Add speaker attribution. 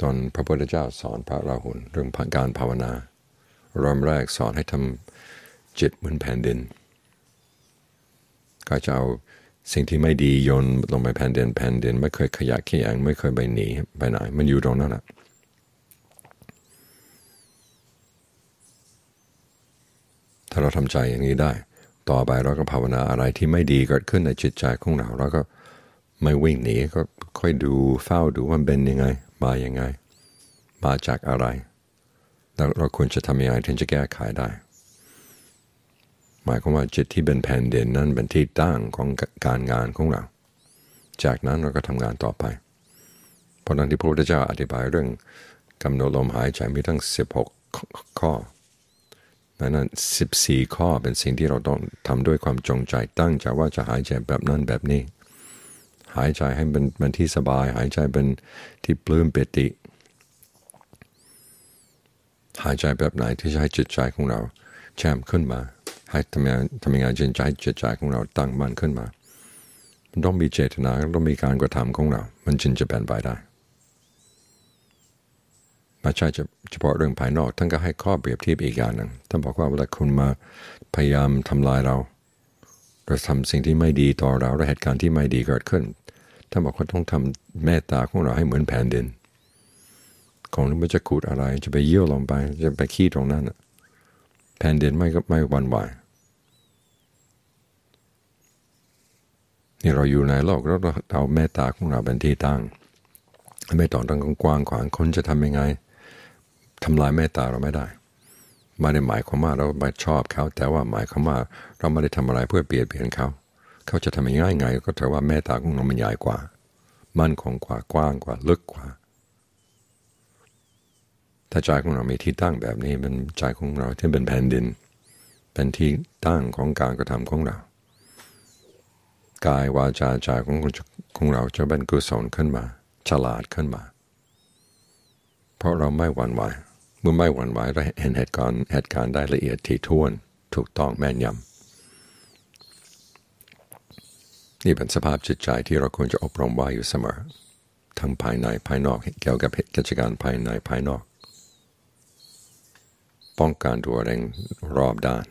Speaker 1: ตอนพระพุทธเจ้าสอนพระราหุลเรื่องการภาวนาเริ่มแรกสอนให้ทำจิตเหมือนแผ่นดิน ก็จะเอาสิ่งที่ไม่ดีโยนลงไปแผ่นดินแผ่นดินไม่เคยขยะขยงไม่เคยไปหนีไปไหนมันอยู่ตรงนั้นแหละถ้าเราทำใจอย่างนี้ได้ ต่อไปเราก็ภาวนาอะไรที่ไม่ดีเกิดขึ้นในจิตใจของเราเราก็ไม่วิ่งหนีก็ค่อยดูเฝ้าดูว่าเป็นยังไง มาอย่างไง มาจากอะไร แล้วเราควรจะทำยังไงถึงจะแก้ไขได้ หมายความว่าจิตที่เป็นแผ่นเดินนั้นเป็นที่ตั้งของการงานของเรา จากนั้นเราก็ทำงานต่อไป เพราะนั้นที่พระพุทธเจ้าอธิบายเรื่องกำหนดลมหายใจมีทั้ง 16 ข้อนั้น14 ข้อเป็นสิ่งที่เราต้องทำด้วยความจงใจตั้งใจว่าจะหายใจแบบนั้นแบบนี้ หายใจให้เป็นเป็นที่สบาย หายใจเป็นที่ปลื้มเปติ หายใจแบบไหนที่จะให้จิตใจของเราแช่มขึ้นมา ให้ทำยังทำงไงจิตใจจิตใจของเราตั้งมั่นขึ้นมา มันต้องมีเจตนาต้องมีการกระทำของเรา มันจึงจะเป็นไปได้ไม่ใช่เฉพาะเรื่องภายนอกท่านก็ให้ข้อเปรียบเทียบอีกอย่างหนึ่งท่านบอกว่าเวลาคุณมาพยายามทำลายเรา เราทำสิ่งที่ไม่ดีต่อเราและเหตุการณ์ที่ไม่ดีเกิดขึ้นท่านบอกว่าต้องทำเมตตาของเราให้เหมือนแผ่นดิน ของนี้มันจะขูดอะไร จะไปเยี่ยวลงไป จะไปขี้ตรงนั้นแผ่นดินไม่ก็ไม่วันไหวนี่เราอยู่ในโลกแล้วเราเอาเมตตาของเราเป็นที่ตั้งไม่ต้อต้องกว้างขวางคนจะทำยังไงทำลายเมตตาเราไม่ได้ ไม่ได้หมายความว่าเราไม่ชอบเขาแต่ว่าหมายความว่าเราไม่ได้ทำอะไรเพื่อเปลี่ยนเปลี่ยนเขา เขาจะทำยังไงไงก็ถือว่าเมตตาของเรามันใหญ่กว่า มั่นคงกว่ากว้างกว่าลึกกว่า ถ้าใจของเรามีที่ตั้งแบบนี้เป็นใจของเราที่เป็นแผ่นดิน เป็นที่ตั้งของการกระทำของเรา กายวาจาใจของของเราจะเป็นกุศลขึ้นมา ฉลาดขึ้นมา เพราะเราไม่หวั่นไหว มื่อไม่หวั่นไหวเราเห็นเหตุการณ์เหตุการณ์ได้ละเอียดถี่ถ้วนถูกต้องแม่นยำนี่เป็นสภาพจิตใจที่เราควรจะอบรมไว้อยู่เสมอ ทั้งภายในภายนอกเกี่ยวกับกิจการภายในภายนอก ป้องกันตัวเองรอบด้าน